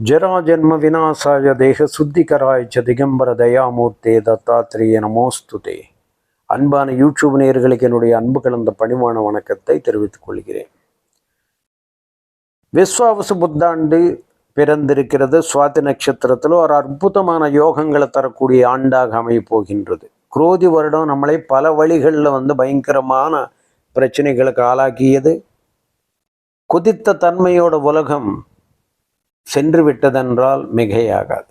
ஜராஜன்ம விநாசாய தேக சுத்திகராய் ச திகம்பர தயாமூர்த்தே தத்தாத்திரிய நமோஸ்துதே அன்பான யூடியூப் நேயர்களுக்கு என்னுடைய அன்பு கலந்த பணிவான வணக்கத்தை தெரிவித்துக் கொள்கிறேன். விஸ்வாவசு புத்தாண்டு பிறந்திருக்கிறது. சுவாதி நட்சத்திரத்தில் ஒரு அற்புதமான யோகங்களை தரக்கூடிய ஆண்டாக அமையப் போகின்றது. குரோதி வருடம் நம்மளை பல வழிகளில் வந்து பயங்கரமான பிரச்சனைகளுக்கு ஆளாக்கியது. குதித்த தன்மையோட உலகம் சென்று விட்டதென்றால் மிகையாகாது.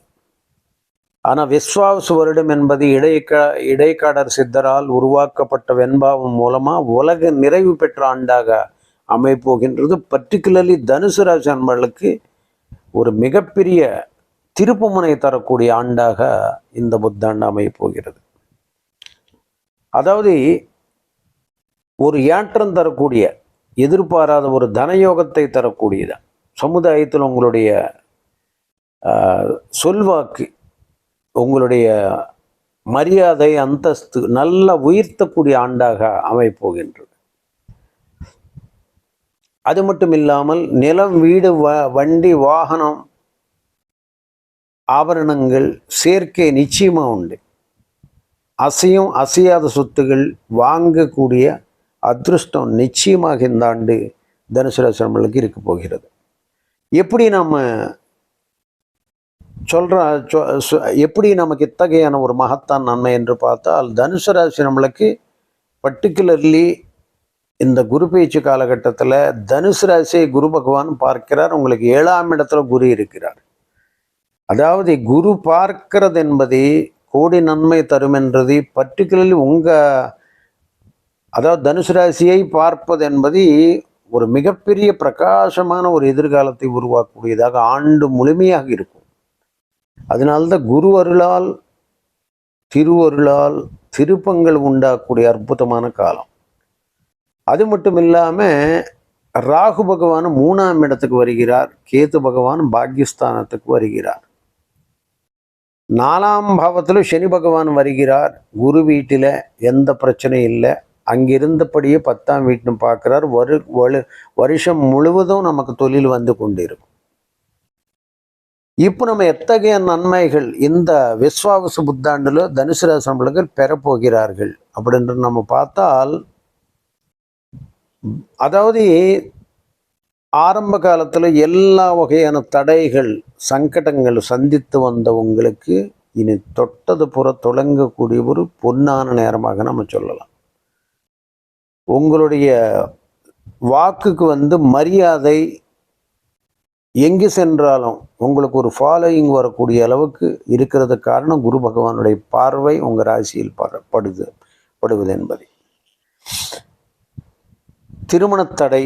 ஆனால் விஸ்வாவசு வருடம் என்பது இடைக்கா இடைக்காடர் சித்தரால் உருவாக்கப்பட்ட வெண்பாவம் மூலமாக உலக நிறைவு பெற்ற ஆண்டாக அமைப்போகின்றது. பர்டிகுலர்லி தனுசு ராசி அன்பர்களுக்கு ஒரு மிகப்பெரிய திருப்புமுனை தரக்கூடிய ஆண்டாக இந்த புத்தாண்டு அமையப்போகிறது. அதாவது ஒரு ஏற்றம் தரக்கூடிய எதிர்பாராத ஒரு தனயோகத்தை தரக்கூடியதான் சமுதாயத்தில் உங்களுடைய ஆஹ், சொல்வாக்கு உங்களுடைய மரியாதை அந்தஸ்து நல்ல உயர்த்தக்கூடிய ஆண்டாக அமைப்போகின்றது. அது மட்டும் இல்லாமல் நிலம் வீடு வ வண்டி வாகனம் ஆபரணங்கள் சேர்க்கை நிச்சயமாக உண்டு. அசையும் அசையாத சொத்துகள் வாங்கக்கூடிய அதிருஷ்டம் நிச்சயமாக இந்த ஆண்டு தனுசு நம்மளுக்கு இருக்க போகிறது. எப்படி நம்ம சொல்கிற எப்படி நமக்கு இத்தகையான ஒரு மகத்தான் நன்மை என்று பார்த்தால் தனுசு ராசி நம்மளுக்கு பர்டிகுலர்லி இந்த குரு பேச்சு காலகட்டத்தில் தனுசு ராசியை குரு பகவான் பார்க்கிறார் உங்களுக்கு ஏழாம் இடத்துல குரு இருக்கிறார். அதாவது குரு பார்க்கிறது என்பது கோடி நன்மை தரும் என்றது பர்டிகுலர்லி உங்கள் அதாவது தனுசு ராசியை பார்ப்பது என்பது ஒரு மிகப்பெரிய பிரகாசமான ஒரு எதிர்காலத்தை உருவாக்கக்கூடியதாக ஆண்டு முழுமையாக இருக்கும். அதனால்தான் குரு அருளால் திருவருளால் திருப்பங்கள் உண்டாகக்கூடிய அற்புதமான காலம். அது மட்டும் இல்லாமல் ராகு பகவான் மூணாம் இடத்துக்கு வருகிறார். கேத்து பகவான் பாக்யஸ்தானத்துக்கு வருகிறார். நாலாம் பாவத்தில் சனி பகவான் வருகிறார். குரு வீட்டில் எந்த பிரச்சனையும் இல்லை. அங்கிருந்தபடியே பத்தாம் வீட்டுன்னு பார்க்குறார். வரு வலு வருஷம் முழுவதும் நமக்கு தொழில் வந்து கொண்டிருக்கும். இப்போ நம்ம எத்தகைய நன்மைகள் இந்த விஸ்வாவசு புத்தாண்டில் தனுசு ராசி பெறப்போகிறார்கள் அப்படின்ற நம்ம பார்த்தால் அதாவது ஆரம்ப காலத்தில் எல்லா வகையான தடைகள் சங்கடங்கள் சந்தித்து வந்தவங்களுக்கு இனி தொட்டது புற தொடங்கக்கூடிய ஒரு பொன்னான நேரமாக நம்ம சொல்லலாம். உங்களுடைய வாக்குக்கு வந்து மரியாதை எங்கு சென்றாலும் உங்களுக்கு ஒரு ஃபாலோயிங் வரக்கூடிய அளவுக்கு இருக்கிறது காரணம் குரு பகவானுடைய பார்வை உங்கள் ராசியில் படுது படுவது என்பது. திருமணத்தடை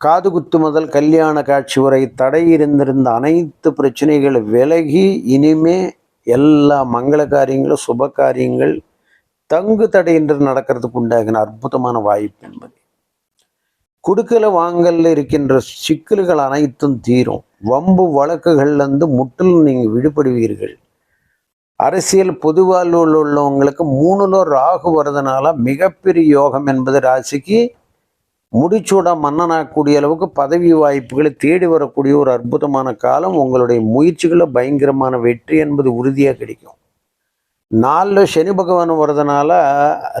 காது குத்து முதல் கல்யாண காட்சி வரை தடை இருந்திருந்த அனைத்து பிரச்சனைகள் விலகி இனிமே எல்லா மங்கள காரியங்களும் சுப காரியங்கள் தங்கு தடையின்றி என்று நடக்கிறதுக்கு உண்டாகின அற்புதமான வாய்ப்பு என்பது. குடுக்கல வாங்கல்ல இருக்கின்ற சிக்கல்கள் அனைத்தும் தீரும். வம்பு வழக்குகள்லேருந்து முற்றிலும் நீங்கள் விடுபடுவீர்கள். அரசியல் பொது வாழ்வில் உள்ளவங்களுக்கு மூணுல ராகு வரதுனால மிகப்பெரிய யோகம் என்பது ராசிக்கு முடிச்சூட மன்னனாகக்கூடிய அளவுக்கு பதவி வாய்ப்புகளை தேடி வரக்கூடிய ஒரு அற்புதமான காலம். உங்களுடைய முயற்சிகளை பயங்கரமான வெற்றி என்பது உறுதியாக கிடைக்கும். நாலில் சனி பகவான் வர்றதுனால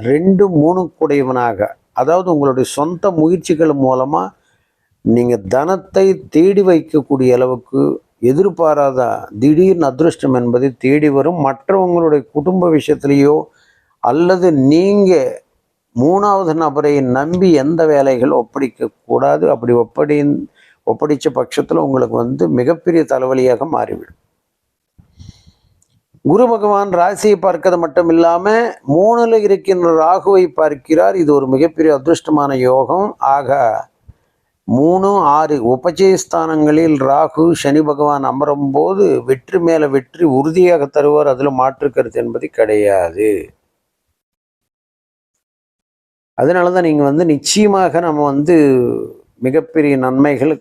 ரெண்டு மூணு கூடையவனாக. அதாவது உங்களுடைய சொந்த முயற்சிகள் மூலமாக நீங்கள் தனத்தை தேடி வைக்கக்கூடிய அளவுக்கு எதிர்பாராத திடீர்னு அதிருஷ்டம் என்பதை தேடி வரும். மற்றவங்களுடைய குடும்ப விஷயத்திலேயோ அல்லது நீங்கள் மூணாவது நபரை நம்பி எந்த வேலைகள் ஒப்படைக்கக்கூடாது அப்படி ஒப்படி ஒப்படைச்ச பட்சத்தில் உங்களுக்கு வந்து மிகப்பெரிய தலைவலியாக மாறிவிடும். குரு பகவான் ராசியை பார்க்கிறது மட்டும் இல்லாமல் மூணுல இருக்கின்ற ராகுவை பார்க்கிறார். இது ஒரு மிகப்பெரிய அதிருஷ்டமான யோகம். ஆக மூணு ஆறு உபஜயஸ்தானங்களில் ராகு சனி பகவான் அமரும் போது வெற்றி மேலே வெற்றி உறுதியாக தருவார். அதில் மாற்றுக்கருத்து என்பது கிடையாது. அதனால தான் நீங்கள் வந்து நிச்சயமாக நம்ம வந்து மிகப்பெரிய நன்மைகள்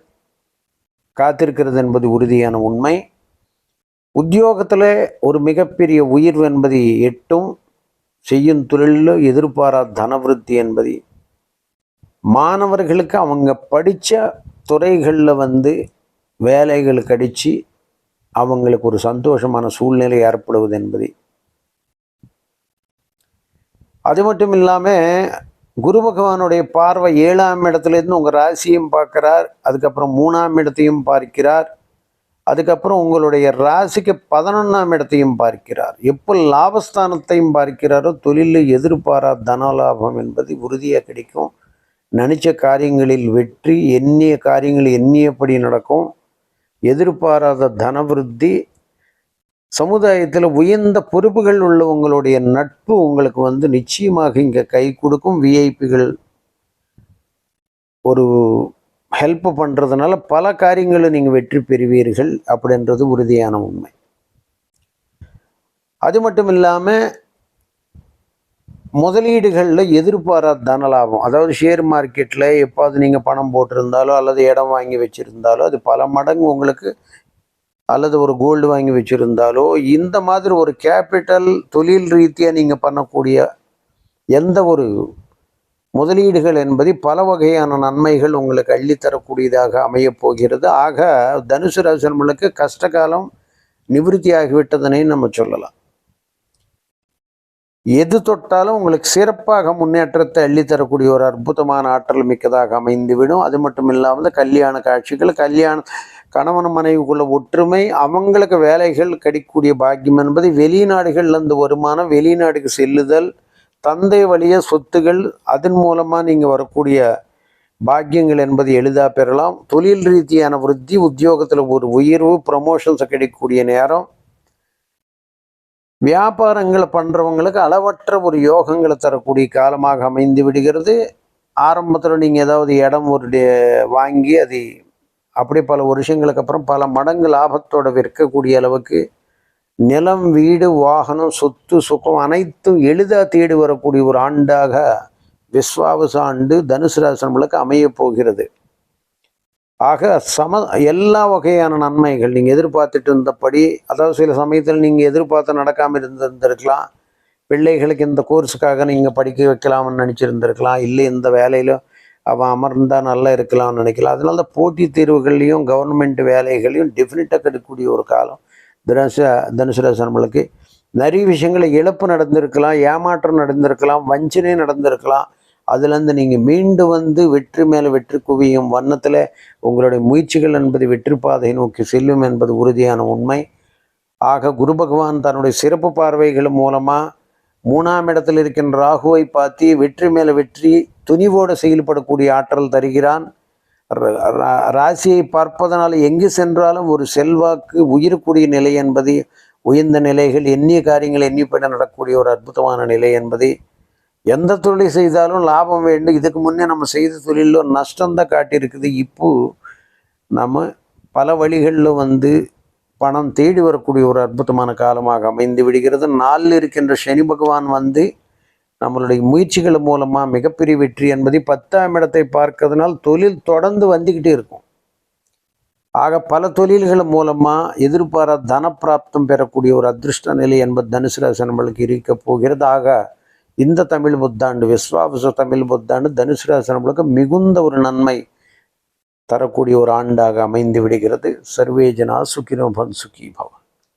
காத்திருக்கிறது என்பது உறுதியான உண்மை. உத்தியோகத்தில் ஒரு மிகப்பெரிய உயர்வு என்பது எட்டும் செய்யும் தொழிலில் எதிர்பாராத தனவிருத்தி என்பது. மாணவர்களுக்கு அவங்க படித்த துறைகளில் வந்து வேலைகள் கடித்து அவங்களுக்கு ஒரு சந்தோஷமான சூழ்நிலை ஏற்படுவது என்பது. அது மட்டும் இல்லாமல் குரு பகவானுடைய பார்வை ஏழாம் இடத்துலேருந்து உங்கள் ராசியும் பார்க்குறார் அதுக்கப்புறம் மூணாம் இடத்தையும் பார்க்கிறார். அதுக்கப்புறம் உங்களுடைய ராசிக்கு பதினொன்றாம் இடத்தையும் பார்க்கிறார். எப்போ லாபஸ்தானத்தையும் பார்க்கிறாரோ தொழிலில் எதிர்பாராத தனலாபம் என்பது உறுதியாக கிடைக்கும். நினைச்ச காரியங்களில் வெற்றி எண்ணிய காரியங்கள் எண்ணியபடி நடக்கும். எதிர்பாராத தனவிருத்தி. சமுதாயத்தில் உயர்ந்த பொறுப்புகள் உள்ளவங்களுடைய நட்பு உங்களுக்கு வந்து நிச்சயமாக இங்கே கை கொடுக்கும். விஐபிகள் ஒரு ஹெல்ப் பண்ணுறதுனால பல காரியங்களில் நீங்கள் வெற்றி பெறுவீர்கள் அப்படின்றது உறுதியான உண்மை. அது மட்டும் இல்லாமல் முதலீடுகளில் எதிர்பாராத தன லாபம். அதாவது ஷேர் மார்க்கெட்டில் எப்போது நீங்கள் பணம் போட்டிருந்தாலோ அல்லது இடம் வாங்கி வச்சுருந்தாலோ அது பல மடங்கு உங்களுக்கு அல்லது ஒரு கோல்டு வாங்கி வச்சுருந்தாலோ இந்த மாதிரி ஒரு கேபிட்டல் தொழில் ரீதியாக நீங்கள் பண்ணக்கூடிய எந்த ஒரு முதலீடுகள் என்பது பல வகையான நன்மைகள் உங்களுக்கு அள்ளித்தரக்கூடியதாக அமையப் போகிறது. ஆக தனுசு ராசினர்களுக்கு கஷ்டகாலம் நிவிருத்தி ஆகிவிட்டதனே நம்ம சொல்லலாம். எது தொட்டாலும் உங்களுக்கு சிறப்பாக முன்னேற்றத்தை அள்ளித்தரக்கூடிய ஒரு அற்புதமான ஆற்றல் மிக்கதாக அமைந்துவிடும். அது மட்டும் இல்லாமல் கல்யாண காட்சிகள் கல்யாண கணவன் மனைவிக்குள்ள ஒற்றுமை அவங்களுக்கு வேலைகள் கிடைக்கக்கூடிய பாக்கியம் என்பது வெளிநாடுகள்லேருந்து வருமானம் வெளிநாடுக்கு செல்லுதல் தந்தை வழிய சொத்துகள் அதன் மூலமாக நீங்கள் வரக்கூடிய பாக்கியங்கள் என்பது எளிதாக பெறலாம். தொழில் ரீதியான விருத்தி உத்தியோகத்தில் ஒரு உயர்வு ப்ரமோஷன்ஸ் கிடைக்கக்கூடிய நேரம். வியாபாரங்களை பண்ணுறவங்களுக்கு அளவற்ற ஒரு யோகங்களை தரக்கூடிய காலமாக அமைந்து விடுகிறது. ஆரம்பத்தில் நீங்கள் ஏதாவது இடம் ஒரு வாங்கி அதை அப்படி பல வருஷங்களுக்கு அப்புறம் பல மடங்கு லாபத்தோடு விற்கக்கூடிய அளவுக்கு நிலம் வீடு வாகனம் சொத்து சுகம் அனைத்தும் எளிதாக தேடி வரக்கூடிய ஒரு ஆண்டாக விஸ்வாவச ஆண்டு தனுசு ராசனங்களுக்கு அமையப் போகிறது. ஆக சம எல்லா வகையான நன்மைகள் நீங்கள் எதிர்பார்த்துட்டு இருந்தபடி அதாவது சில சமயத்தில் நீங்கள் எதிர்பார்த்து நடக்காமல் இருந்திருந்திருக்கலாம். பிள்ளைகளுக்கு இந்த கோர்ஸுக்காக நீங்கள் படிக்க வைக்கலாம்னு நினச்சிருந்திருக்கலாம். இல்லை இந்த வேலையில் அவன் அமர்ந்தால் நல்லா இருக்கலாம்னு நினைக்கலாம். அதனால தான் போட்டித் தேர்வுகள்லையும் கவர்மெண்ட் வேலைகளையும் டெஃபினட்டாக கிடைக்கக்கூடிய ஒரு காலம் தனுசு தனுசு நம்மளுக்கு நிறைய விஷயங்களை இழப்பு நடந்திருக்கலாம் ஏமாற்றம் நடந்திருக்கலாம் வஞ்சனை நடந்திருக்கலாம். அதுலேருந்து நீங்கள் மீண்டு வந்து வெற்றி மேலே வெற்றி குவியும் வண்ணத்தில் உங்களுடைய முயற்சிகள் என்பது வெற்றி பாதையை நோக்கி செல்லும் என்பது உறுதியான உண்மை. ஆக குரு பகவான் தன்னுடைய சிறப்பு பார்வைகள் மூலமாக மூணாம் இடத்தில் இருக்கின்ற ராகுவை பார்த்து வெற்றி மேலே வெற்றி துணிவோடு செயல்படக்கூடிய ஆற்றல் தருகிறான். ராசியை பார்ப்பதனால் எங்கு சென்றாலும் ஒரு செல்வாக்கு உயிர்க்கூடிய நிலை என்பது உயர்ந்த நிலைகள் எண்ணிய காரியங்கள் எண்ணிப்பட நடக்கக்கூடிய ஒரு அற்புதமான நிலை என்பது எந்த தொழிலை செய்தாலும் லாபம் வேண்டும். இதுக்கு முன்னே நம்ம செய்த தொழிலில் நஷ்டம்தான் காட்டியிருக்குது. இப்போ நம்ம பல வழிகளில் வந்து பணம் தேடி வரக்கூடிய ஒரு அற்புதமான காலமாக அமைந்து விடுகிறது. நாளில் இருக்கின்ற சனி பகவான் வந்து நம்மளுடைய முயற்சிகள் மூலமாக மிகப்பெரிய வெற்றி என்பதை பத்தாம் இடத்தை பார்க்கறதுனால் தொழில் தொடர்ந்து வந்துக்கிட்டே இருக்கும். ஆக பல தொழில்கள் மூலமாக எதிர்பாராத தனப்பிராப்தம் பெறக்கூடிய ஒரு அதிர்ஷ்ட நிலை என்பது தனுசு ராசி நம்மளுக்கு இருக்கப் போகிறது. ஆக இந்த தமிழ் புத்தாண்டு விஸ்வாவச தமிழ் புத்தாண்டு தனுசு ராசி நம்மளுக்கு மிகுந்த ஒரு நன்மை தரக்கூடிய ஒரு ஆண்டாக அமைந்து விடுகிறது. சர்வேஜனா ஜனா சுகி பவன்